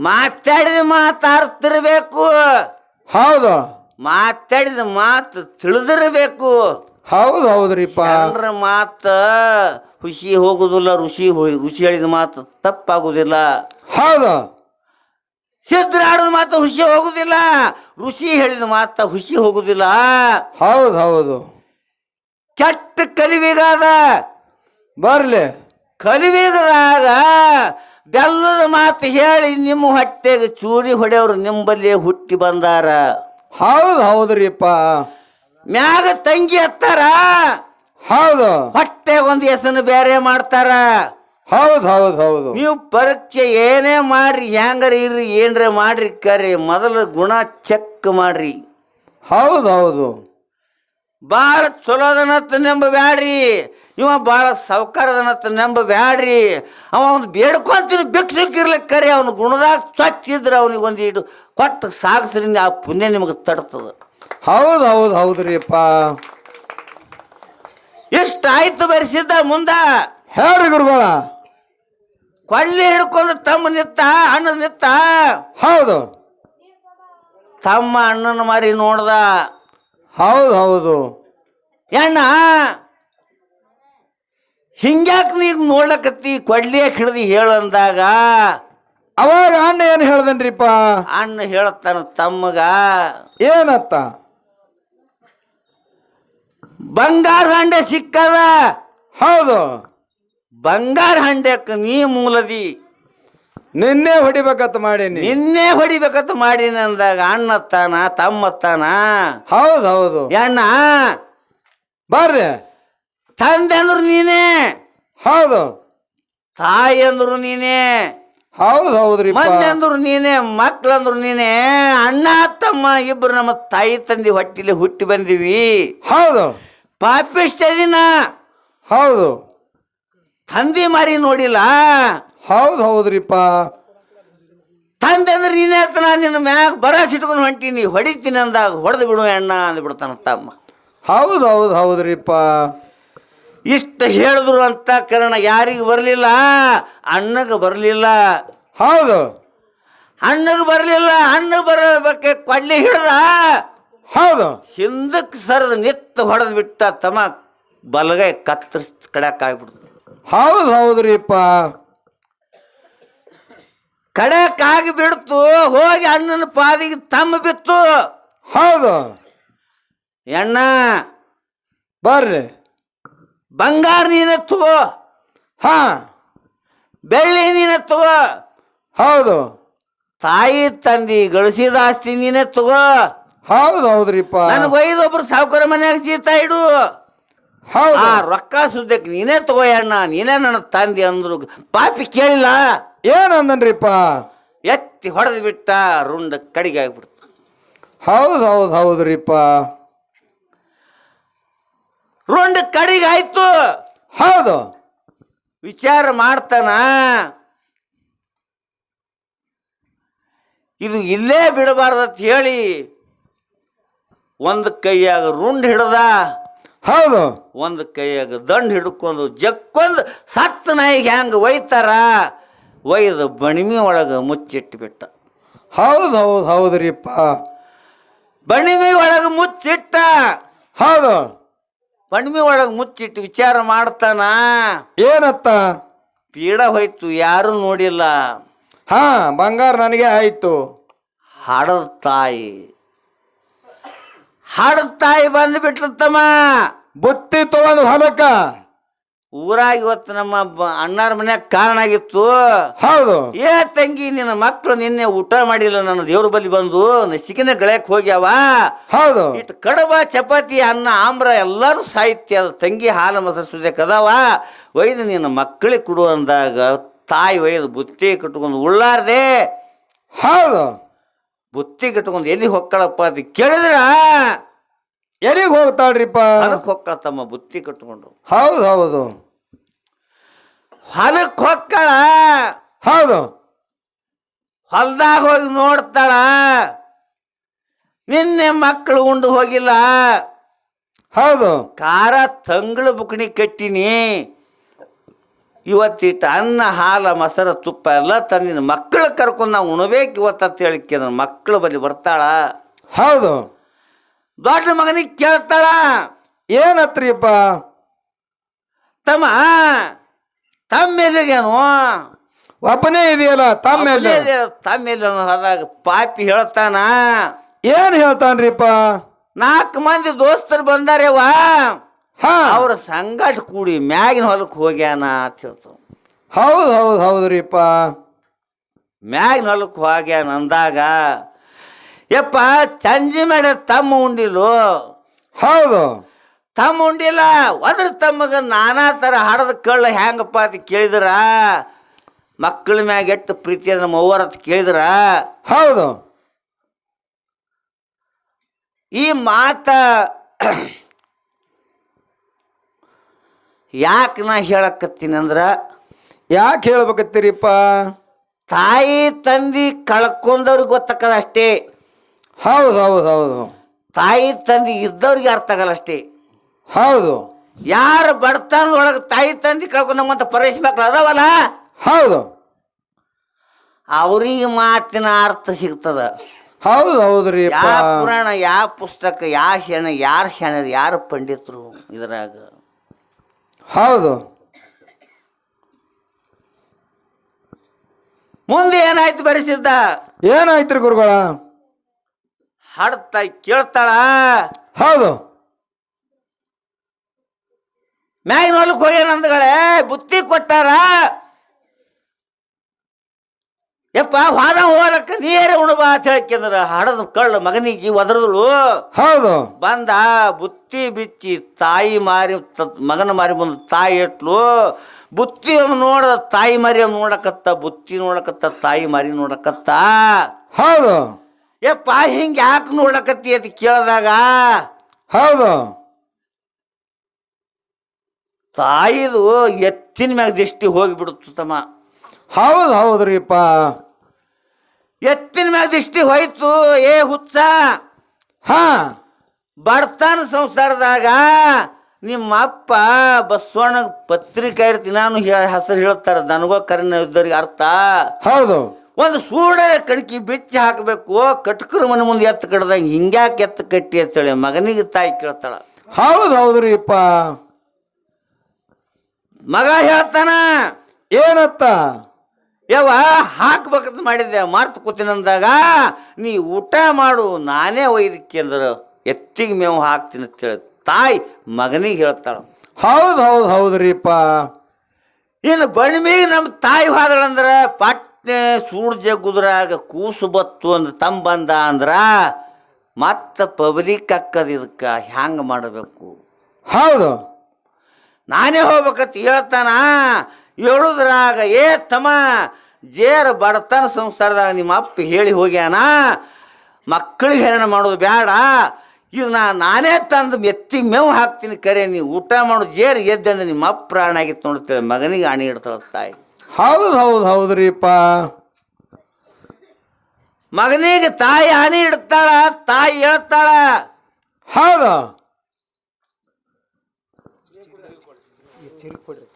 ಮಾತಾಡಿದ ಮಾತಾಡ್ತಿರ್ಬೇಕು ಹೌದು. ಮಾತಾಡಿದ ಮಾತು ತಿಳಿದಿರಬೇಕು. ಹೌದು ಹೌದ್ರಿಪ್ಪ. ಜನರ ಮಾತ ಖುಷಿ ಹೋಗುದಿಲ್ಲ ಋಷಿ ಋಷಿ ಹೇಳಿದ ಮಾತು ತಪ್ಪಾಗುದಿಲ್ಲ. ಹೌದು. ಸಿದ್ಧರಾಡಿದ ಮಾತು ಹುಷಿ ಹೋಗುದಿಲ್ಲ ಋಷಿ ಹೇಳಿದ ಮಾತ ಹುಷಿ ಹೋಗುದಿಲ್ಲ. ಹೌದು ಹೌದು. ಕೆಟ್ಟ ಕಲಿವಿಗಾದ. ಬರ್ಲಿ. ಕಲಿವಿಗದಾಗ ಬೆಲ್ಲದ ಮಾತು ಹೇಳಿ ನಿಮ್ಮ ಹೊಟ್ಟೆಗೆ ಚೂರಿ ಹೊಡೆಯವರು ನಿಂಬಲ್ಲಿ ಹುಟ್ಟಿ ಬಂದಾರ. ಹೌದು ಹೌದ್ರಿಪ್ಪ ಮ್ಯಾಗ ತಂಗಿ ಹತ್ತಾರ ಹೌದು. ಹೊಟ್ಟೆ ಒಂದು ಹೆಸರು ಬೇರೆ ಮಾಡ್ತಾರ. ಹೌದು ಹೌದು ಹೌದು. ನೀವು ಪರೀಕ್ಷೆ ಏನೇ ಮಾಡ್ರಿ ಹೆಂಗಾರ ಇರ್ರಿ ಏನ್ರ ಮಾಡ್ರಿ ಕರಿ ಮೊದಲು ಗುಣ ಚೆಕ್ ಮಾಡ್ರಿ. ಹೌದು ಹೌದು. ಭಾಳ ಚಲೋದನತ್ತ ನಿಂಬ ಬ್ಯಾಡ್ರಿ ಇವ ಭಾಳ ಸಾವ್ಕಾರದನತ್ತ ನಂಬ ಬ್ಯಾಡ್ರಿ ಅವ ಒಂದು ಬೇಡ್ಕೊಂತೀನಿ ಬೆಕ್ಸಿಕ್ಕಿರ್ಲಿಕ್ಕೆ ಕರೆ ಅವ್ನು ಗುಣದಾಗ ಸ್ವಚ್ಛ ಇದ್ರೆ ಅವನಿಗೆ ಒಂದು ಇಡು ಕೊಟ್ಟು ಸಾಗಿಸ್ರಿ ಆ ಪುಣ್ಯ ನಿಮಗೆ ತಡ್ತದೆ. ಹೌದು ಹೌದು ಹೌದು ರೀಪ್ಪ ಇಷ್ಟ ಆಯ್ತು ಬರಿಸಿದ್ದ ಮುಂದ. ಹೇಳ್ರಿ ಗುರುಗಳ. ಕೊಳ್ಳಿ ಹಿಡ್ಕೊಂಡು ತಮ್ಮ ನಿತ್ತ ಅಣ್ಣ ನಿತ್ತ. ಹೌದು. ತಮ್ಮ ಅಣ್ಣನ ಮಾರಿ ನೋಡ್ದ. ಹೌದು ಹೌದು. ಎಣ್ಣ ಹಿಂಗ್ಯಾಕ್ ನೀನು ನೋಡ್ಲಕತ್ತಿ ಕೊಡ್ಲಿಯಾಕ ಹಿಡ್ದು ಹೇಳಂದಾಗ ಅವಾಗ ಅಣ್ಣ ಏನು ಹೇಳ್ದನ್ರಿಪ್ಪ? ಅಣ್ಣ ಹೇಳತ್ತಾನ ತಮ್ಮಗ ಏನತ್ತ? ಬಂಗಾರ ಹಂಡೆ ಸಿಕ್ಕದ? ಹೌದು. ಬಂಗಾರ ಹಂಡೆಕ್ ನೀ ಮೂಲದಿ? ನಿನ್ನೆ ಹೊಡಿಬೇಕಂತ ಮಾಡೀನಿ. ನಿನ್ನೆ ಹೊಡಿಬೇಕಂತ ಮಾಡೀನಿ ಅಂದಾಗ ಅಣ್ಣತ್ತಾನ ತಮ್ಮತ್ತಾನ? ಹೌದು ಹೌದು. ಅಣ್ಣ ಬರ್ರಿ. ತಂದೆ ಅಂದ್ರು ನೀನೇ. ಹೌದು. ತಾಯಿ ಅಂದ್ರು ನೀನೇ. ಹೌದು ಹೌದ್ರಿಪ್ಪ. ಮಂದಿ ಅಂದ್ರು ನೀನೇ ಮಕ್ಳಂದ್ರು ನೀನೇ. ಅಣ್ಣ ತಮ್ಮ ಇಬ್ರು ನಮ್ಮ ತಾಯಿ ತಂದಿ ಹೊಟ್ಟಿಲಿ ಹುಟ್ಟಿ ಬಂದಿವಿ. ಹೌದು. ಪಾಪಿಷ್ಟ ದಿನ. ಹೌದು. ತಂದಿ ಮಾರಿ ನೋಡಿಲ್ಲ. ಹೌದು ಹೌದ್ರಿಪ್ಪ. ತಂದೆ ಅಂದ್ರೆ ನೀನೇ ಆತನ ನಿನ್ನ ಮ್ಯಾಗ ಬರಸ್ ಇಟ್ಕೊಂಡು ಹೊಂಟೀನಿ. ಹೊಡಿತೀನಿ ಅಂದಾಗ ಹೊಡೆದು ಬಿಡು ಅಣ್ಣ ಅಂದ್ಬಿಡ್ತಾನ ತಮ್ಮ ಹೌದು ಹೌದು ಹೌದ್ರಿಪ್ಪ. ಇಷ್ಟ ಹೇಳಿದ್ರು ಅಂತ ಕಾರಣ ಯಾರಿಗೆ ಬರಲಿಲ್ಲ. ಅಣ್ಣಗೆ ಬರಲಿಲ್ಲ. ಹೌದು. ಅಣ್ಣಗೆ ಬರಲಿಲ್ಲ. ಅಣ್ಣ ಬರಬೇಕೆ ಕೊಳ್ಳಿ ಹಿಡ್ದ. ಹೌದು. ಹಿಂದಕ್ಕೆ ಸರಿದು ನಿತ್ತ ಹೊಡೆದು ಬಿಟ್ಟ ತಮ್ಮ ಬಲಗೈ ಕತ್ತರಿಸ್ ಕಡ್ಯಾಕ್ ಆಗ್ಬಿಡ್ತು ಹೌದು ಹೌದ್ರಿಪ್ಪ. ಕಡ್ಯಾಕ್ ಆಗಿ ಬಿಡ್ತು ಹೋಗಿ ಅಣ್ಣನ ಪಾದಿಗೆ ತಮ್ಮ ಬಿತ್ತು. ಹೌದು. ಎಣ್ಣ. ಬರ್ರಿ. ಬಂಗಾರ ನೀನ ತಗೋ. ಹಾ. ಬೆಳ್ಳಿ ನೀನ ತಗೋ. ಹೌದು. ತಾಯಿ ತಂದಿ ಗಳಿಸಿದ ಆಸ್ತಿ ನೀನೇ ತಗೋ. ಹೌದು ಹೌದ್ರಿಪ್ಪ. ನನಗೆ ಒಯ್ದೊಬ್ರು ಸಾವುಕಾರ ಮನ್ಯಾಗ ಜೀತ ಇಡು. ಹೌದು. ಆ ರೊಕ್ಕ ಸುದ್ದಕ್ಕೆ ನೀನೇ ತಗೋ ಅಣ್ಣ ನೀನೇ ನನ್ನ ತಂದಿ ಅಂದ್ರು ಪಾಪಿ ಕೇಳಿಲ್ಲ. ಏನಂದನ್ರಿಪ್ಪ ಎತ್ತಿ ಹೊಡೆದು ಬಿಟ್ಟ ರುಂಡ ಕಡಿಗೆ ಆಗ್ಬಿಡ್ತು. ಹೌದು ಹೌದು ಹೌದ್ರಿಪ್ಪ. ರುಂಡ ಕಡಿಗೆ ಆಯ್ತು ಹೌದು. ವಿಚಾರ ಮಾಡ್ತಾನ. ಇದು ಇಲ್ಲೇ ಬಿಡಬಾರ್ದತ್ ಹೇಳಿ. ಒಂದು ಕೈಯಾಗ ರುಂಡ್ ಹಿಡ್ದ ಹೌದು. ಒಂದು ಕೈಯಾಗ ದಂಡ್ ಹಿಡ್ಕೊಂಡು ಜಕ್ಕೊಂದು ಸತ್ತ ನಾಯಿಗೆ ಹೆಂಗೆ ಒಯ್ತಾರ? ಒಯ್ದು ಬಣಿಮಿ ಒಳಗೆ ಮುಚ್ಚಿಟ್ಬಿಟ್ಟ. ಹೌದು ಹೌದು ಹೌದ್ರಿಪ್ಪ. ಬಣಿಮಿ ಒಳಗೆ ಮುಚ್ಚಿಟ್ಟ. ಹೌದು. ಬಣಿಮಿ ಒಳಗೆ ಮುಚ್ಚಿಟ್ಟು ವಿಚಾರ ಮಾಡ್ತಾನ? ಏನತ್ತ? ಪೀಡ ಹೋಯ್ತು ಯಾರು ನೋಡಿಲ್ಲ. ಹಾ ಬಂಗಾರ ನನಗೆ ಆಯ್ತು. ಹಾಡದ ತಾಯಿ. ಹಾಡದ ತಾಯಿ ಬಂದು ತಮ್ಮ ಬುತ್ತಿ ತಗೊಂಡು ಹೊಲಕ್ಕ. ಊರಾಗ ಇವತ್ತು ನಮ್ಮ ಅಣ್ಣಾರ ಮನ್ಯಾಗ ಕಾರಣ ಆಗಿತ್ತು. ಹೌದು. ಏ ತಂಗಿ ನಿನ್ನ ಮಕ್ಕಳು ನಿನ್ನೆ ಊಟ ಮಾಡಿಲ್ಲ ನನ್ನ ದೇವ್ರ ಬಳಿ ಬಂದು ನಸಿಕಿನ ಗಳಕ್ ಹೋಗ್ಯಾವ. ಹೌದು. ಇಟ್ಟು ಕಡಬ ಚಪಾತಿ ಅನ್ನ ಆಮ್ರ ಎಲ್ಲಾರು ಸಾಹಿತ್ಯ ತಂಗಿ ಹಾಲು ಮಸ ಕದಾವ. ಒಯ್ದು ನಿನ್ನ ಮಕ್ಕಳಿಗೆ ಕೊಡು ಅಂದಾಗ ತಾಯಿ ಒಯ್ದು ಬುತ್ತಿ ಕಟ್ಕೊಂಡು ಉಳ್ಳಾರ್ದೆ. ಹೌದು. ಬುತ್ತಿ ಕಟ್ಕೊಂಡು ಎಲ್ಲಿ ಹೊಕ್ಕಳಪ್ಪ ಅಂತ ಕೇಳಿದ್ರ? ಎಲ್ಲಿಗೆ ಹೋಗ್ತಾಳ್ರಿಪ್ಪ? ಹೊಲಕ್ಕೆ ಹೊಕ್ಕ ತಮ್ಮ ಬುತ್ತಿ ಕಟ್ಕೊಂಡು. ಹೌದು ಹೌದು. ಹೊಲಕ್ಕೆ ಹೊಕ್ಕಳ ಹೌದು. ಹೊಲ್ದಾಗ ಹೋಗಿ ನೋಡ್ತಾಳ? ನಿನ್ನೆ ಮಕ್ಕಳು ಉಂಡು ಹೋಗಿಲ್ಲ? ಹೌದು. ಖಾರ ತಂಗಳು ಬುಕ್ಣಿ ಕಟ್ಟಿನಿ. ಇವತ್ತಿಟ್ಟು ಅನ್ನ ಹಾಲ ಮೊಸರ ತುಪ್ಪ ಎಲ್ಲ ತನ್ನ ಮಕ್ಕಳು ಕರ್ಕೊಂಡು ನಾವು ಉಣಬೇಕು ಇವತ್ತಂತ ಹೇಳಿಕೆ ನನ್ನ ಮಕ್ಕಳು ಬಲಿ ಬರ್ತಾಳ. ಹೌದು. ದೊಡ್ಡ ಮಗನಿಗೆ ಕೇಳ್ತಾಳ ಏನತ್ರಿಪ್ಪ ತಮ್ಮ ತಮ್ಮ ಎಲ್ಲಿಗೇನು ಒಬ್ಬನೇ ಇದೆಯಲ್ಲ ತಮ್ಮ ತಮ್ಮ ತಮ್ಮೆಲ್ಲಿ ಹೋದಾಗ ಪಾಪಿ ಹೇಳ್ತಾನ. ಏನ್ ಹೇಳ್ತಾನ್ರಿಪ್ಪ ನಾಲ್ಕು ಮಂದಿ ದೋಸ್ತರು ಬಂದಾರೇವ ಹಾ. ಅವ್ರ ಸಂಘಟ ಕೂಡಿ ಮ್ಯಾಗಿನ ಹೊಲಕ್ಕೆ ಹೋಗ್ಯಾನ ಅಂತ ಹೇಳ್ತ ಹೌದು ಹೌದು ಹೌದ್ರಿಪ್ಪ ಮ್ಯಾಗಿನ ಹೊಲಕ್ಕೆ ಹೋಗ್ಯಾನ ಅಂದಾಗ ಯಪ್ಪ ಚಂಜಿ ಮಾಡ ತಮ್ಮ ಉಂಡಿಲು. ಹೌದು. ತಮ್ಮ ಉಂಡಿಲ್ಲ ಅದ್ರ ತಮ್ಮಗ ನಾನಾ ಥರ ಹಡದ ಕಳ್ಳ ಹೆಂಗಪ್ಪ ಅಂತ ಕೇಳಿದ್ರ? ಮಕ್ಕಳ ಮ್ಯಾಗ ಎಷ್ಟು ಪ್ರೀತಿ ಅದ ನಮ್ಮ ಅವ್ವರ ಅಂತ ಕೇಳಿದ್ರ? ಹೌದು. ಈ ಮಾತ ಯಾಕೆ ನಾ ಹೇಳಕತ್ತೀನಿ ಅಂದ್ರ? ಯಾಕೆ ಹೇಳ್ಬೇಕತ್ತೀರಿಪ್ಪ? ತಾಯಿ ತಂದಿ ಕಳ್ಕೊಂಡವ್ರಿಗೆ ಗೊತ್ತಾಕದ ಅಷ್ಟೇ. ಹೌದು ಹೌದು ಹೌದು. ತಾಯಿ ತಂದೆ ಇದ್ದವ್ರಿಗೆ ಅರ್ಥ ಆಗಲ್ಲ ಅಷ್ಟೇ. ಹೌದು. ಯಾರು ಬಡತನದೊಳಗೆ ತಾಯಿ ತಂದೆ ಕಳ್ಕೊಂಡು ನಮ್ಮಂತ ಪರೇಶ್ ಮಕ್ಳು ಅದಾವಲ್ಲ? ಹೌದು. ಅವ್ರಿಗೆ ಮಾತಿನ ಅರ್ಥ ಸಿಗ್ತದ. ಹೌದು ಹೌದ್ರಿ ಯಾವ ಪುರಾಣ ಯಾವ ಪುಸ್ತಕ ಯಾವ ಶಣ ಯಾರು ಶಣರು ಯಾರು ಪಂಡಿತರು ಇದ್ರಾಗ? ಹೌದು. ಮುಂದೆ ಏನಾಯ್ತು ಬರೆಸಿದ್ದ? ರೀ ಗುರುಗಳ? ಹಾಡ್ತಾ ಕೇಳ್ತಾಳ? ಹೌದು. ಮ್ಯಾಗಿನ ಹೊಲಕ್ಕೆ ಹೋಗ್ಯಾನಂದಗಳೇ ಬುತ್ತಿ ಕೊಟ್ಟಾರ? ಯಪ್ಪ ವಾದ ಹೋಗಕ್ಕೆ ನೀರೇ ಉಣಬಾ ಅಂತ ಹೇಳ್ಕೊಂಡ್ರ ಹಡದ ಕಳ್ಳ ಮಗನಿಗೆ ಒದರದಳು. ಹೌದು. ಬಂದ ಬುತ್ತಿ ಬಿಚ್ಚಿ ತಾಯಿ ಮಾರಿ ಮಗನ ಮಾರಿ ಬಂದು ತಾಯಿ ಇಟ್ಲು ಬುತ್ತಿ ಒಮ್ಮೆ ನೋಡದ ತಾಯಿ ಮಾರಿ ಅವ್ನು ನೋಡಕತ್ತ ಬುತ್ತಿ ನೋಡಕತ್ತ ತಾಯಿ ಮಾರಿ ನೋಡಕತ್ತ. ಹೌದು. ಯಪ್ಪ ಹಿಂಗೆ ಯಾಕೆ ನೋಡಕತ್ತಿ ಅಂತ ಕೇಳಿದಾಗ? ಹೌದು. ತಾಯಿದು ಎತ್ತಿನ ಮ್ಯಾಗ ದೃಷ್ಟಿ ಹೋಗಿಬಿಡುತ್ತು ತಮ್ಮ. ಹೌದು ಹೌದ್ರಿಪ್ಪ. ಎತ್ತಿನ ಮ್ಯಾಗ ದೃಷ್ಟಿ ಹೋಯ್ತು ಏ ಹುಚ್ಚ. ಹಾ. ಬರ್ತಾನ ಸಂಸಾರದಾಗ ನಿಮ್ಮ ಅಪ್ಪ ಬಸವಣ್ಣ ಪತ್ರಿಕೆ ಇರ್ತೀನಿ ನಾನು ಹೆಸರು ಹೇಳ್ತಾರೆ ನನಗೋ ಕರಿನ ಇದ್ದವ್ರಿಗೆ ಅರ್ಥ. ಹೌದು. ಒಂದು ಸೂಡ ಕಣಕಿ ಬಿಚ್ಚಿ ಹಾಕಬೇಕು ಕಟ್ಕರ ಮನೆ ಮುಂದೆ ಎತ್ತು ಕಡ್ದಾಗ ಹಿಂಗ್ಯಾಕೆ ಎತ್ತು ಕಟ್ಟಿ ಅಂತೇಳಿ ಮಗನಿಗೆ ತಾಯಿ ಕೇಳ್ತಾಳ. ಹೌದು ಹೌದ್ರಿಪ್ಪ ಮಗ ಹೇಳ್ತಾನ ಏನತ್ತ? ಯವ್ವ ಹಾಕ್ಬೇಕಂತ ಮಾಡಿದ್ದೆ ಮರ್ತು ಕೂತಿನಂದಾಗ ನೀ ಊಟ ಮಾಡು ನಾನೇ ಒಯ್ದಕ್ಕೆ ಅಂದ್ರೆ. ಎತ್ತಿಗೆ ಮೇವು ಹಾಕ್ತೀನಿ ಅಂತೇಳಿ ತಾಯಿ ಮಗನಿಗೆ ಹೇಳ್ತಾಳ. ಹೌದು ಹೌದು ಹೌದ್ರಿಪ್ಪ ಇನ್ನು ಬಣ್ಮಿಗೆ ನಮ್ಮ ತಾಯಿ ಹೋದಳಂದ್ರೆ ಪಟ್ನೆ ಸೂರ್ಯ ಜಗುದ್ರಾಗ ಕೂಸು ಬತ್ತು ಅಂದ್ರೆ ತಂಬಂದ ಬಂದ ಅಂದ್ರ ಮತ್ತೆ ಪಬ್ಲಿಕ್ ಅಕ್ಕದ ಇದಕ್ಕೆ ಹ್ಯಾಂಗ ಮಾಡಬೇಕು? ಹೌದು. ನಾನೇ ಹೋಗ್ಬೇಕಂತ ಹೇಳ್ತಾನ ಹೇಳುದ್ರಾಗ ಏ ತಮ್ಮ ಜೇರ ಬಡತನ ಸಂಸಾರದಾಗ ನಿಮ್ಮ ಅಪ್ಪ ಹೇಳಿ ಹೋಗ್ಯಾನ ಮಕ್ಕಳಿಗೆ ಹೆರಣ ಮಾಡೋದು ಬೇಡ ಇದು ನಾ ನಾನೇ ತಂದು ಮೆತ್ತಿ ಮೇವು ಹಾಕ್ತೀನಿ ಕರೆ ನೀವು ಊಟ ಮಾಡು ಜೇರು ಎದ್ದಂದ್ರೆ ನಿಮ್ಮ ಅಪ್ಪ ಪ್ರಾಣ ಆಗಿತ್ತು ನೋಡ್ತೇವೆ ಮಗನಿಗೆ ಆಣಿ ಇಡ್ತಾಳ ತಾಯಿ. ಹೌದು ಹೌದು ಹೌದ್ರಿಪ್ಪ. ಮಗನಿಗೆ ತಾಯಿ ಹಾನಿ ಇಡ್ತಾಳ ತಾಯಿ ಹೇಳ್ತಾಳ. ಹೌದು. ಅಮ್ಮ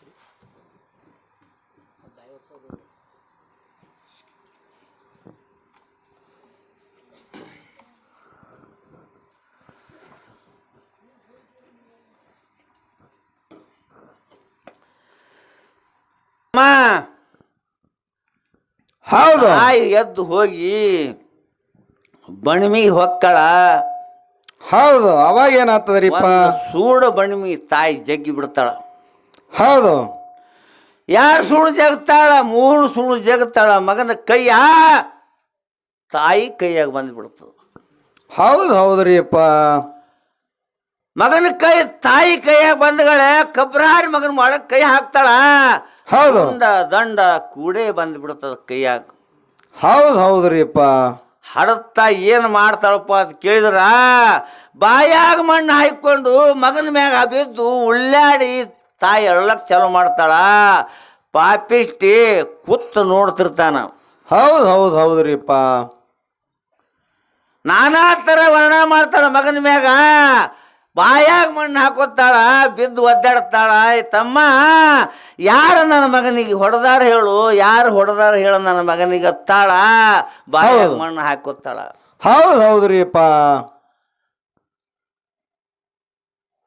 ಹೌದು. ತಾಯಿ ಎದ್ದು ಹೋಗಿ ಬಣ್ಮಿ ಹೊಕ್ಕಳ. ಹೌದು ಅವಾಗ ಏನಾಗ್ತದ್ರಿಪ್ಪ? ಸೂಡು ಸೂಡ ಬಣ್ಮಿ ತಾಯಿ ಜಗ್ಗಿ ಬಿಡ್ತಾಳ. ಹೌದು. ಯಾರು ಸುಳ್ಳು ಜಗತ್ತಾಳ ಮೂರು ಸುಳ್ಳು ಜಗತ್ತಾಳ ಮಗನ ಕೈಯ ತಾಯಿ ಕೈಯಾಗ ಬಂದ್ಬಿಡ್ತದ ಹೌದು ಹೌದ್ರಿಯಪ್ಪ ಮಗನ ಕೈ ತಾಯಿ ಕೈಯಾಗ ಬಂದಗಳೇ ಕಬ್ರಾರಿ ಮಗನ ಮಾಡಕ್ ಕೈ ಹಾಕ್ತಾಳ. ಹೌದು. ದಂಡ ದಂಡ ಕೂಡೇ ಬಂದ್ಬಿಡ್ತದ ಕೈಯಾಗ. ಹೌದು ಹೌದ್ರಿಪ್ಪ ಹಡತ್ತ ಏನು ಮಾಡ್ತಾಳಪ್ಪ ಅಂತ ಕೇಳಿದ್ರ ಬಾಯಾಗ ಮಣ್ಣು ಹಾಯ್ಕೊಂಡು ಮಗನ ಮ್ಯಾಗ ಬಿದ್ದು ಉಳ್ಳಾಡಿ ತಾಯಿ ಅಳ್ಳಕ್ಕೆ ಚಾಲು ಮಾಡ್ತಾಳ ಪಾಪಿಷ್ಟಿ ಕುತ್ತು ನೋಡ್ತಿರ್ತಾನ. ಹೌದು ಹೌದು ಹೌದ್ರಿಪ್ಪ ನಾನಾ ಥರ ವರ್ಣ ಮಾಡ್ತಾಳ ಮಗನ ಮ್ಯಾಗ. ಬಾಯಾಗ ಮಣ್ಣು ಹಾಕೋತಾಳ ಬಿದ್ದು ಒದ್ದಾಡ್ತಾಳ "ಏ ತಮ್ಮ ಯಾರು ನನ್ನ ಮಗನಿಗೆ ಹೊಡೆದಾರ ಹೇಳು ಯಾರು ಹೊಡೆದಾರ ಹೇಳು ನನ್ನ ಮಗನಿಗೆ ಅತ್ತಾಳ. ಬಾಯ ಹೌದು. ಮಣ್ಣು ಹಾಕೋತ್ತಾಳ ಹೌದು ಹೌದ್ರಿಪ್ಪ.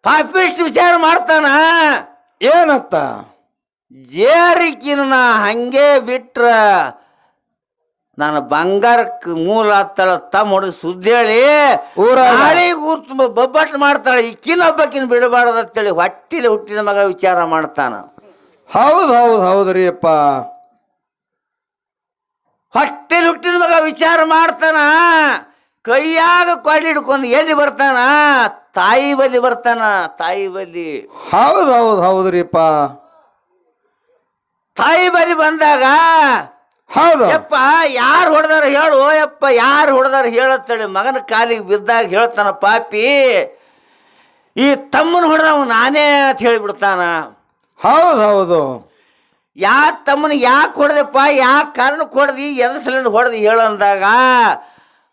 ಪಾಪಿಸ್ಟ್ ವಿಚಾರ ಮಾಡ್ತಾನ. ಏನತ್ತ? ಜೇರಿಕಿನ ನಾ ಹಂಗೆ ಬಿಟ್ರ ನಾನು ಬಂಗಾರಕ್ಕೆ ಮೂಲ ಹತ್ತಾಳ ತಮ್ಮ ಹೊಡೆದು ಸುದ್ದಿ ಹೇಳಿ ಊರಾಗ? ಊರ್ ತುಂಬ ಬೊಬ್ಬಟ್ಟು ಮಾಡ್ತಾಳೆ ಇಕ್ಕಿನೊಬ್ಬಕಿನ ಬಿಡಬಾರ್ದು ಅಂತೇಳಿ ಹೊಟ್ಟಿಲಿ ಹುಟ್ಟಿದ ಮಗ ವಿಚಾರ ಮಾಡ್ತಾನ. ಹೌದು ಹೌದು ಹೌದ್ರಿಪ್ಪ ಹೊಟ್ಟೆ ಹುಟ್ಟಿದ ಮಗ ವಿಚಾರ ಮಾಡ್ತಾನ ಕೈಯಾಗ ಕೊಳ್ಳಿ ಹಿಡ್ಕೊಂಡು ಎಲ್ಲಿ ಬರ್ತಾನ? ತಾಯಿ ಬಲಿ ಬರ್ತಾನ ತಾಯಿ ಬಲಿ ಹೌದು ಹೌದು ಹೌದ್ರಿಪ್ಪ ತಾಯಿ ಬಲಿ ಬಂದಾಗ ಹೌದು. ಯಪ್ಪ ಯಾರು ಹೊಡೆದಾರ ಹೇಳು ಯಪ್ಪ ಯಾರು ಹೊಡೆದಾರ ಹೇಳತ್ತೇಳಿ ಮಗನ ಕಾಲಿಗೆ ಬಿದ್ದಾಗ ಹೇಳ್ತಾನ ಪಾಪಿ ಈ ತಮ್ಮನ ಹೊಡೆದವ ನಾನೇ ಅಂತ ಹೇಳಿಬಿಡ್ತಾನ. ಹೌದು ಹೌದು. ಯಾ ತಮ್ಮನ ಯಾಕೆ ಹೊಡೆದಪ್ಪ? ಯಾಕೆ ಕಾರಣಕ್ಕೆ ಹೊಡೆದಿ ಎದಸಲಿಂದ ಹೊಡೆದು ಹೇಳಂದಾಗ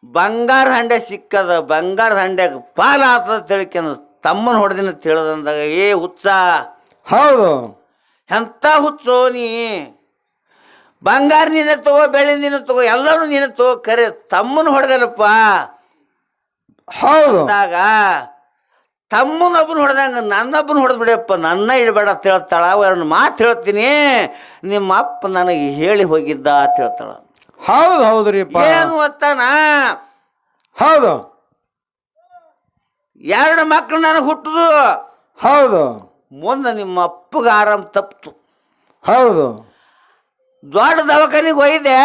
ಬಂಗಾರ ಹಂಡೆ ಸಿಕ್ಕದ ಬಂಗಾರ ಹಂಡೆಗೆ ಪಾಲ ಆತದ ತಿಳ್ಕೊಂಡ ತಮ್ಮನ ಹೊಡೆದಿನ ತಿಳಿದಂದಾಗ ಏ ಹುಚ್ಚ. ಹೌದು. ಎಂಥ ಹುಚ್ಚೋ ನೀ? ಬಂಗಾರ ನಿನ್ನ ತಗೋ ಬೆಳೆ ನಿನ್ನ ತಗೋ ಎಲ್ಲರೂ ನಿನ್ನ ತಗೋ ಕರೆ ತಮ್ಮನ ಹೊಡೆದಲ್ಲಪ್ಪ ಹೌದು. ಅಂದಾಗ ತಮ್ಮನೊಬ್ಬನ ಹೊಡೆದಂಗೆ ನನ್ನೊಬ್ಬನ ಹೊಡೆದ್ಬಿಡಪ್ಪ ನನ್ನ ಇಡಬೇಡ ಅಂತ ಹೇಳ್ತಾಳ ಅವ್ರನ್ನ ಮಾತು ಹೇಳ್ತೀನಿ ನಿಮ್ಮ ಅಪ್ಪ ನನಗೆ ಹೇಳಿ ಹೋಗಿದ್ದ ಅಂತ ಹೇಳ್ತಾಳ. ಹೌದು ರೀ ಏನು ಅತ್ತಾನ ಹೌದು. ಎರಡು ಮಕ್ಕಳು ನನಗೆ ಹುಟ್ಟುದು. ಹೌದು. ಮುಂದೆ ನಿಮ್ಮ ಅಪ್ಪಗೆ ಆರಾಮ್ ತಪ್ಪಿತು ಹೌದು. ದೊಡ್ಡ ದವಾಖಾನಿಗೆ ಒಯ್ದೆ.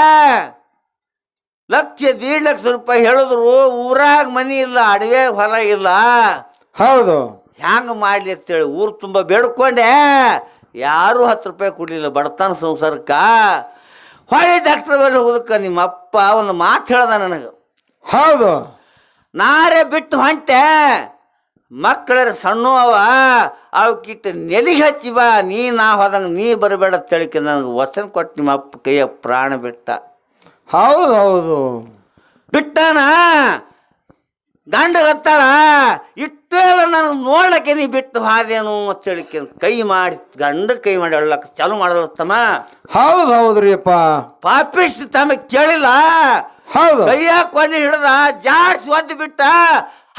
ಲಕ್ಷ ದೀಡ್ ಲಕ್ಷ ರೂಪಾಯಿ ಹೇಳಿದ್ರು ಊರಾಗ ಮನಿ ಇಲ್ಲ ಅಡವೆ ಹೊಲ ಇಲ್ಲ. ಹೌದು. ಹ್ಯಾಂಗ ಮಾಡ್ಲಿ ಅಂತೇಳಿ ಊರು ತುಂಬ ಬೇಡ್ಕೊಂಡೆ. ಯಾರೂ ಹತ್ತು ರೂಪಾಯಿ ಕೊಡಲಿಲ್ಲ ಬಡತನ ಸಂಸಾರಕ್ಕ. ಹೊಳೆ ಡಾಕ್ಟ್ರ್ ಬಳಿ ಹೋದಕ್ಕೆ ನಿಮ್ಮ ಅಪ್ಪ ಒಂದು ಮಾತು ಹೇಳ್ದ ನನಗೆ. ಹೌದು. ನಾರೇ ಬಿಟ್ಟು ಹೊಂಟೆ. ಮಕ್ಕಳರ ಸಣ್ಣ ಅವ. ಅವಕ್ಕಿಟ್ಟ ನೆಲಿಗೆ ಹಚ್ಚಿ ಬಾ. ನೀ ನಾ ಹೋದಂಗೆ ನೀ ಬರಬೇಡ ತಳಿಕೆ ನನಗೆ ವಚನ ಕೊಟ್ಟು ನಿಮ್ಮ ಅಪ್ಪ ಕೈಯ ಪ್ರಾಣ ಬಿಟ್ಟ. ಹೌದು ಹೌದು. ಬಿಟ್ಟಾನ? ಗಂಡ ಹತ್ತಾಳ ಇಟ್ಟು ಎಲ್ಲ ನಾನು ನೋಡ್ಲಕ್ಕೆ ನೀ ಬಿಟ್ಟು ಹಾದೇನು ಅಂತ ಹೇಳಿಕೆ ಕೈ ಮಾಡಿ ಗಂಡ ಕೈ ಮಾಡಿ ಅಳ್ಳಕ್ಕೆ ಚಾಲು ಮಾಡಿದಳತ್ತಮ್ಮ ಹೌದು ಹೌದ್ರಿಪ್ಪ ಪಾಪಿಸ್ ತಮ್ಮ ಕೇಳಿಲ್ಲ. ಹೌದು. ಕೈಯ ಕೊಡ್ಲಿ ಹಿಡ್ದ ಜಾಡ್ಸಿ ಒದ್ದು ಬಿಟ್ಟ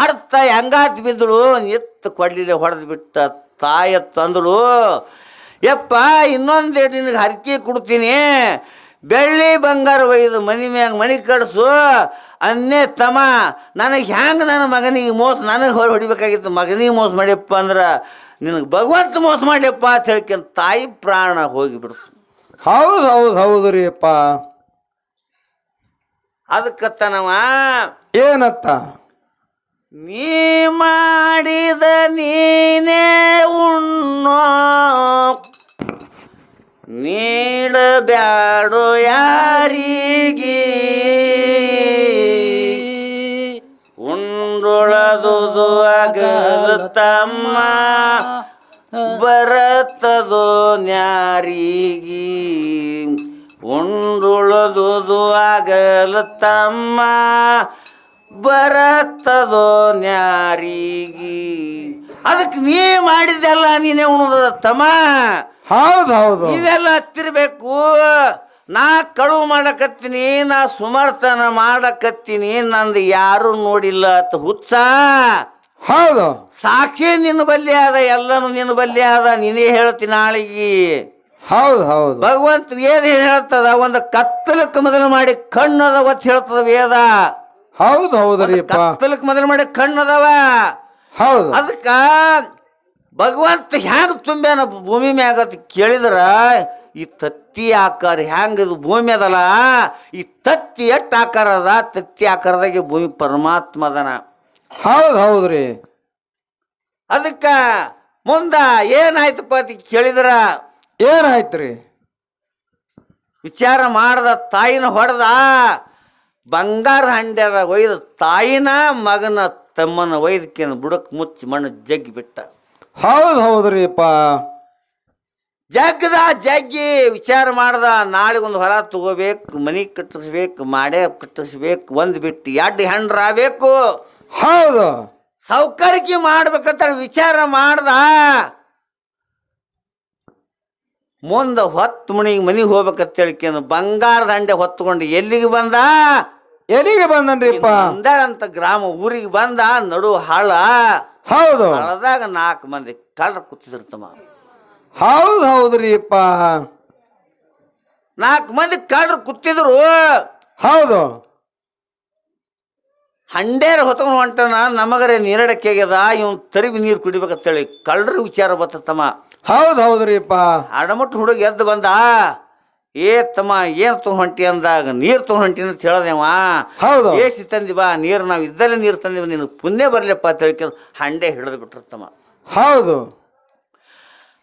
ಹಡ್ತ ಹೆಂಗಾತ್ ಬಿದ್ದಳು ಎತ್ತು ಕೊಡ್ಲಿಲ್ಲ ಹೊಡೆದು ಬಿಟ್ಟ ತಾಯ ತಂದಳು. ಯಪ್ಪ ಇನ್ನೊಂದು ನಿನಗೆ ಹರಕೆ ಕೊಡ್ತೀನಿ. ಬೆಳ್ಳಿ ಬಂಗಾರ ಒಯ್ದು ಮನಿ ಮ್ಯಾಗ ಮನಿ ಕಡ್ಸು ಅನ್ನೇ ತಮ್ಮ ನನಗೆ ಹ್ಯಾಂಗೆ ನನ್ನ ಮಗನಿಗೆ ಮೋಸ ನನಗೆ ಹೊರ ಹೊಡಿಬೇಕಾಗಿತ್ತು ಮಗನಿಗೆ ಮೋಸ ಮಾಡ್ಯಪ್ಪ ಅಂದ್ರೆ ನಿನಗೆ ಭಗವಂತ ಮೋಸ ಮಾಡ್ಯಪ್ಪ ಅಂತ ಹೇಳ್ಕೊಂಡು ತಾಯಿ ಪ್ರಾಣ ಹೋಗಿಬಿಡ್ತು. ಹೌದು ಹೌದು ಹೌದ್ರಿಪ್ಪ ಅದಕ್ಕತ್ತನವ ಏನತ್ತ? ನೀ ಮಾಡಿದ ನೀನೇ ಉಣ್ಣೋ ನೀಡಬ್ಯಾಡೋ ಯಾರಿಗೆ? ಉಂಡುಳದುದು ಆಗಲು ತಮ್ಮ ಬರತ್ತದೋ ನ್ಯಾರಿಗಿ. ಉಂಡುಳದುದು ಆಗಲು ತಮ್ಮ ಬರತ್ತದೋ ನ್ಯಾರಿಗೆ. ಅದಕ್ಕೆ ನೀ ಮಾಡಿದೆಲ್ಲ ನೀನೇ ಉಣದ ತಮ್ಮ ಹೌದು ಹೌದು. ಇವೆಲ್ಲ ಹತ್ತಿರಬೇಕು. ನಾ ಕಳುವು ಮಾಡಕತ್ತೀನಿ ನಾ ಸುಮರ್ತನ ಮಾಡಕತ್ತೀನಿ ನಂದು ಯಾರು ನೋಡಿಲ್ಲ ಅಂತ ಹುಚ್ಚ. ಹೌದು. ಸಾಕ್ಷಿ ನಿನ್ನ ಬಲ್ಲಿ ಅದ ಎಲ್ಲನೂ ನಿನ್ನ ಬಲ್ಲಿ ಅದ ನೀನೇ ಹೇಳ್ತೀನಿ ನಾಳಿಗೆ. ಹೌದು ಹೌದು. ಭಗವಂತ ವೇದ ಏನ್ ಹೇಳ್ತದ ಒಂದು ಕತ್ತಲಕ್ಕೆ ಮೊದಲು ಮಾಡಿ ಕಣ್ಣದ ಒತ್ ಹೇಳ್ತದ ವೇದ. ಹೌದು ಹೌದ್ರಿಪ್ಪ ಕತ್ತಲಕ್ಕೆ ಮೊದಲು ಮಾಡಿ ಕಣ್ಣದವ. ಹೌದು. ಅದಕ್ಕ ಭಗವಂತ ಹ್ಯಾಂಗ ತುಂಬ್ಯಾನ ಭೂಮಿ ಮ್ಯಾಗ ಕೇಳಿದ್ರ ಈ ತತ್ತಿ ಆಕಾರ ಹ್ಯಾಂಗ ಇದು ಭೂಮಿ ಅದಲ್ಲ? ಈ ತತ್ತಿ ಎಷ್ಟು ಆಕಾರ ಅದ? ತತ್ತಿ ಆಕಾರದಾಗೆ ಭೂಮಿ ಪರಮಾತ್ಮ ಅದನ. ಹೌದು ಹೌದ್ರಿ. ಅದಕ್ಕ ಮುಂದ ಏನಾಯ್ತಪ್ಪ ಅಂತ ಕೇಳಿದ್ರ? ಏನಾಯ್ತ್ರಿ? ವಿಚಾರ ಮಾಡ್ದ ತಾಯಿನ ಹೊಡೆದ? ಬಂಗಾರ ಹಂಡ್ಯದ ಒಯ್ದ ತಾಯಿನ ಮಗನ ತಮ್ಮನ ಒಯ್ದಕ್ಕೇನು ಬುಡಕ್ಕೆ ಮುಚ್ಚಿ ಮಣ್ಣು ಜಗ್ಗಿ ಬಿಟ್ಟ. ಹೌದು ಹೌದ್ರಿಪ್ಪ. ಜಗ್ಗದ ಜಗ್ಗಿ ವಿಚಾರ ಮಾಡ್ದ ನಾಳೆಗೊಂದು ಹೊರ ತಗೋಬೇಕು ಮನಿ ಕಟ್ಟಿಸ್ಬೇಕು ಮಾಡೇ ಕಟ್ಟಿಸ್ಬೇಕು ಒಂದು ಬಿಟ್ಟು ಎರಡು ಹೆಂಡ್ರಾಗಬೇಕು ಹೌದು. ಸೌಕರ್ಯಕ್ಕೆ ಮಾಡ್ಬೇಕಂತ ವಿಚಾರ ಮಾಡ್ದ. ಮುಂದ ಹೊತ್ತು ಮನಿಗೆ ಮನಿಗೆ ಹೋಗ್ಬೇಕಂತ ಹೇಳ್ಕೊಂಡು ಬಂಗಾರದ ಹಂಡೆ ಹೊತ್ಕೊಂಡು ಎಲ್ಲಿಗೆ ಬಂದ? ಎಲ್ಲಿಗೆ ಬಂದನ್ರಿಪ್ಪ? ಅಂತ ಗ್ರಾಮ ಊರಿಗೆ ಬಂದ ನಡು ಹಾಳ ಹೌದು. ಹಳದಾಗ ನಾಲ್ಕು ಮಂದಿ ಕಳ್ರ ಕೂತಿದ್ರು ಹೌದು ಹೌದ್ರಿಪ್ಪ ನಾಲ್ಕು ಮಂದಿ ಕಳ್ರು ಕೂತಿದ್ರು. ಹೌದು. ಹಂಡೇರ್ ಹೊತ್ಕೊಂಡು ಹೊಂಟನ ನಮಗರೆ ನೀರಡಕ್ಕೆ ಆಗ್ಯದ ಇವನ್ ತರಿವಿ ನೀರು ಕುಡಿಬೇಕಂತೇಳಿ ಕಳ್ರ ವಿಚಾರ ಬರ್ತಮ್ಮ ಹೌದು ಹೌದ್ರಿಪ್ಪ ಅಡಮಟ್ಟು ಹುಡುಗ ಎದ್ದು ಬಂದ ಏ ತಮ್ಮ ಏನು ತೊಗೊಂಡು ಹೊಂಟಿ? ಅಂದಾಗ ನೀರು ತೊಗೊಂಡು ಹೊಂಟಿ ಅಂತ ಹೇಳದೇವ ಹೌದು. ಏಸಿ ತಂದಿ ಬಾ ನೀರು ನಾವು ಇದ್ದಲ್ಲೇ ನೀರು ತಂದಿವ ನಿನಗೆ ಪುಣ್ಯ ಬರಲಿಪ್ಪ ಅಂತ ಹೇಳಿಕೊಂಡು ಹಂಡೆ ಹಿಡಿದು ಬಿಟ್ಟಿರ್ತಮ್ಮ ಹೌದು.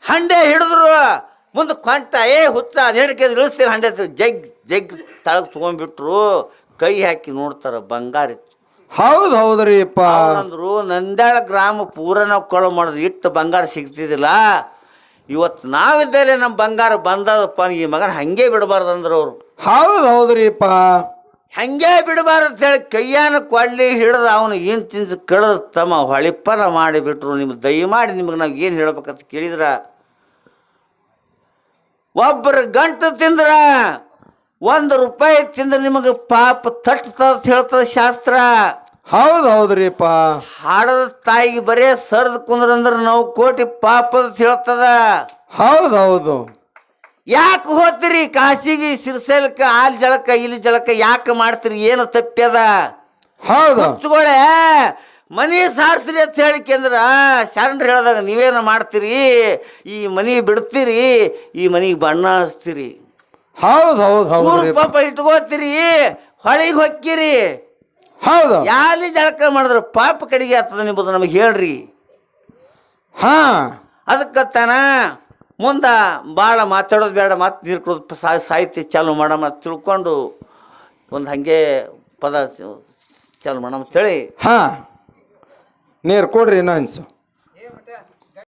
ಹಂಡೆ ಹಿಡಿದ್ರು. ಮುಂದೆ ಕೊಂಟ ಏ ಹುತ್ತ ನೆಡಕ್ಕೆ ಇಳಿಸ್ತೀವಿ ಹಂಡೆ ಜಗ್ ಜಗ್ ತಳಗ್ ತೊಗೊಂಡ್ಬಿಟ್ರು. ಕೈ ಹಾಕಿ ನೋಡ್ತಾರ ಬಂಗಾರ ಇತ್ತು. ಹೌದು ಹೌದ್ರಿಪ್ಪ ಅಂದ್ರು ನಂದ್ಯಾಳ ಗ್ರಾಮ ಪೂರ ನಾವು ಕೊಳ ಮಾಡಿದ್ರು ಇಟ್ಟು ಬಂಗಾರ ಸಿಗ್ತಿದ್ದಿಲ್ಲ. ಇವತ್ತು ನಾವಿದ್ದಲ್ಲಿ ನಮ್ಮ ಬಂಗಾರ ಬಂದದಪ್ಪ ಈ ಮಗನ ಹಂಗೆ ಬಿಡಬಾರ್ದು ಅಂದ್ರು ಅವರು. ಹೌದು ಹೌದ್ರಿಪ್ಪ ಹಂಗೆ ಬಿಡಬಾರ್ದು ಅಂತೇಳಿ ಕೈಯಾನ ಕೊಳ್ಳಿ ಹಿಡಿದು ಅವನು ಏನು ತಿಂದು ಕಳೆದು ತಮ್ಮ ಹೊಳಿಪ್ಪನ ಮಾಡಿಬಿಟ್ರು ನಿಮ್ಗೆ ದಯಮಾಡಿ ನಿಮಗೆ ನಾವು ಏನು ಹೇಳ್ಬೇಕಂತ ಕೇಳಿದ್ರ? ಒಬ್ಬರು ಗಂಟು ತಿಂದ್ರ ಒಂದು ರೂಪಾಯಿ ತಿಂದ್ರೆ ನಿಮಗೆ ಪಾಪ ತಟ್ಟದ ಅಂತ ಹೇಳ್ತದ ಶಾಸ್ತ್ರ. ಹೌದು ಹೌದ್ರಿಪ್ಪ. ಹಾಡದ ತಾಯಿಗೆ ಬರೇ ಸರ್ದು ಕುಂದ್ರಂದ್ರೆ ನಾವು ಕೋಟಿ ಪಾಪದ ಹೇಳ್ತದ. ಹೌದು ಹೌದು. ಯಾಕೆ ಹೋಗ್ತೀರಿ ಕಾಶಿಗೆ ಸಿರ್ಸೆಲ್ಕ ಆಲ್ ಜಳಕ ಇಲ್ಲಿ ಜಳಕ ಯಾಕೆ ಮಾಡ್ತೀರಿ? ಏನು ತಪ್ಪ್ಯದ ಹೌದು. ಹುಚ್ಚುಗಳೇ ಮನಿ ಸಾರ್ಸ್ರಿ ಅಂತ ಹೇಳಿಕೆಂದ್ರ ಶರಣರು ಹೇಳಿದಾಗ ನೀವೇನು ಮಾಡ್ತೀರಿ? ಈ ಮನಿ ಬಿಡ್ತೀರಿ ಈ ಮನಿಗೆ ಬಣ್ಣ ಹಚ್ತೀರಿ. ಹೌದು ಹೌದು ಮೂರು ಪಾಪ ಇಟ್ಕೋತೀರಿ ಹೊಳಿಗೆ ಹೊಕ್ಕಿರಿ. ಹೌದು. ಯಾಲಿ ಜಳಕ ಮಾಡಿದ್ರೆ ಪಾಪ ಕಡೆಗೆ ಆಗ್ತದ ನಿಮ್ಮದು ನಮಗೆ ಹೇಳ್ರಿ. ಹಾ. ಅದಕ್ಕೆ ತಾನ ಮುಂದೆ ಭಾಳ ಮಾತಾಡೋದು ಬೇಡ ಮತ್ತು ನೀರು ಕುಡಿದು ಸಾಹಿತ್ಯ ಚಾಲು ಮಾಡಮ್ಮ ತಿಳ್ಕೊಂಡು ಒಂದು ಹಾಗೆ ಪದ ಚಾಲು ಮಾಡಮ್ಮ ಅಂತೇಳಿ ಹಾಂ, ನೀರು ಕೊಡ್ರಿ ಇನ್ನೊಂದ್ಸು.